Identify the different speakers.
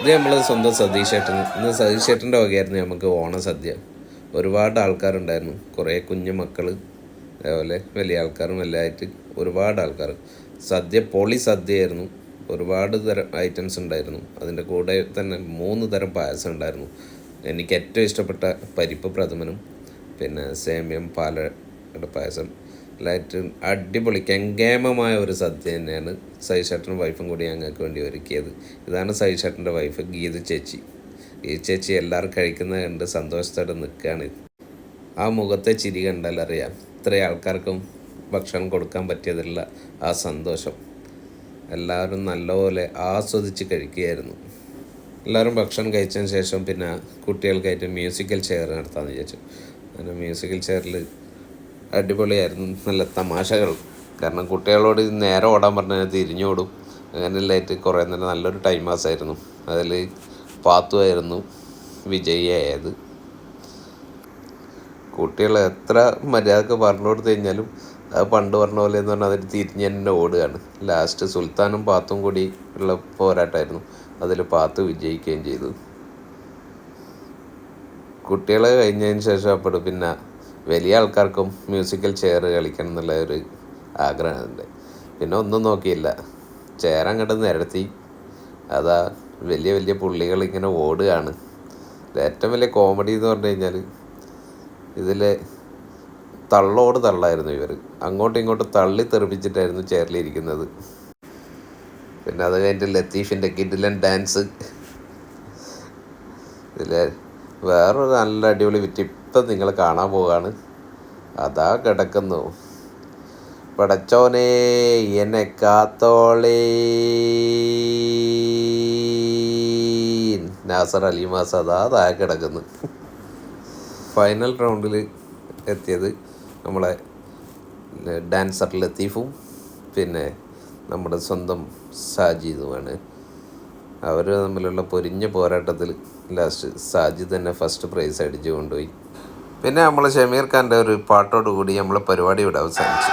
Speaker 1: ഇത് നമ്മൾ സ്വന്തം സതീഷ് ചേട്ടൻ ഇന്ന് സതീഷ് ചേട്ടന്റെ വകയായിരുന്നു നമുക്ക് ഓണസദ്യ ഒരുപാട് ആൾക്കാരുണ്ടായിരുന്നു. കുറേ കുഞ്ഞു മക്കൾ അതേപോലെ വലിയ ആൾക്കാരും എല്ലാം ആയിട്ട് ഒരുപാട് ആൾക്കാർ സദ്യ പൊളി സദ്യയായിരുന്നു. ഒരുപാട് തരം ഐറ്റംസ് ഉണ്ടായിരുന്നു. അതിന്റെ കൂടെ തന്നെ മൂന്ന് തരം പായസം ഉണ്ടായിരുന്നു. എനിക്ക് ഏറ്റവും ഇഷ്ടപ്പെട്ട പരിപ്പ് പ്രഥമനും പിന്നെ സേമിയം പാലയുടെ പായസം എല്ലായിട്ട് അടിപൊളി കെങ്കേമമായ ഒരു സദ്യ തന്നെയാണ് സൈഷേട്ടനും വൈഫും കൂടി ഞങ്ങൾക്ക് വേണ്ടി ഒരുക്കിയത്. ഇതാണ് സൈഷേട്ടന്റെ വൈഫ് ഗീത ചേച്ചി. ഗീത ചേച്ചി എല്ലാവരും കഴിക്കുന്നത് കണ്ട് സന്തോഷത്തോടെ നിൽക്കുകയാണ്. ആ മുഖത്തെ ചിരി കണ്ടാൽ അറിയാം. ഇത്രയും ആൾക്കാർക്കും ഭക്ഷണം കൊടുക്കാൻ പറ്റിയതില്ല ആ സന്തോഷം. എല്ലാവരും നല്ലപോലെ ആസ്വദിച്ച് കഴിക്കുകയായിരുന്നു. എല്ലാവരും ഭക്ഷണം കഴിച്ചതിന് ശേഷം പിന്നെ കുട്ടികൾക്കായിട്ട് മ്യൂസിക്കൽ ചെയർ നടത്താമെന്ന് വിചാരിച്ചു. അങ്ങനെ മ്യൂസിക്കൽ ചെയറിൽ അടിപൊളിയായിരുന്നു. നല്ല തമാശകൾ. കാരണം കുട്ടികളോട് നേരെ ഓടാൻ പറഞ്ഞാൽ തിരിഞ്ഞോടും അങ്ങനെയെല്ലായിട്ട് കുറേ നേരം നല്ലൊരു ടൈം പാസ് ആയിരുന്നു. അതിൽ പാത്തുമായിരുന്നു വിജയിയായത്. കുട്ടികൾ എത്ര മര്യാദയ്ക്ക് പറഞ്ഞു കൊടുത്തു കഴിഞ്ഞാലും അത് പണ്ട് പറഞ്ഞ പോലെ എന്ന് പറഞ്ഞാൽ അതിൽ തിരിഞ്ഞ് തന്നെ ഓടുകയാണ്. ലാസ്റ്റ് സുൽത്താനും പാത്തും കൂടി ഉള്ള പോരാട്ടമായിരുന്നു. അതിൽ പാത്ത് വിജയിക്കുകയും ചെയ്തു. കുട്ടികളെ കഴിഞ്ഞതിന് ശേഷം അപ്പോൾ പിന്നെ വലിയ ആൾക്കാർക്കും മ്യൂസിക്കൽ ചെയർ കളിക്കണം എന്നുള്ള ഒരു ആഗ്രഹമുണ്ട്. പിന്നെ ഒന്നും നോക്കിയില്ല. ചെയർ അങ്ങോട്ട് നിരത്തി. അതാ വലിയ വലിയ പുള്ളികൾ ഇങ്ങനെ ഓടുകയാണ്. ഏറ്റവും വലിയ കോമഡി എന്ന് പറഞ്ഞു കഴിഞ്ഞാൽ ഇതിൽ തള്ളോട് തള്ളായിരുന്നു ഇവർ അങ്ങോട്ടും ഇങ്ങോട്ടും തള്ളി തെറിപ്പിച്ചിട്ടായിരുന്നു ചെയറിലിരിക്കുന്നത് പിന്നെ അത് കഴിഞ്ഞിട്ട് ലത്തീഫിന്റെ കിഡിലൻ ഡാൻസ് ഇതിൽ വേറൊരു നല്ല അടിപൊളി വിറ്റ് ഇപ്പം നിങ്ങൾ കാണാൻ പോവുകയാണ് അതാ കിടക്കുന്നു. പടച്ചോനെ എന്നെ കാത്തോളേ. നാസർ അലിമാസ് അതാ താഴെ കിടക്കുന്നു. ഫൈനൽ റൗണ്ടിൽ എത്തിയത് നമ്മളെ ഡാൻസർ ലത്തീഫും പിന്നെ നമ്മുടെ സ്വന്തം സാജിദുമാണ്. അവർ തമ്മിലുള്ള പൊരിഞ്ഞ പോരാട്ടത്തിൽ ലാസ്റ്റ് സാജിദ് തന്നെ ഫസ്റ്റ് പ്രൈസ് അടിച്ചു കൊണ്ടുപോയി. പിന്നെ നമ്മൾ ഷമീർ ഖാന്റെ ഒരു പാട്ടോടുകൂടി നമ്മളെ പരിപാടി ഇവിടെ അവസാനിച്ചു.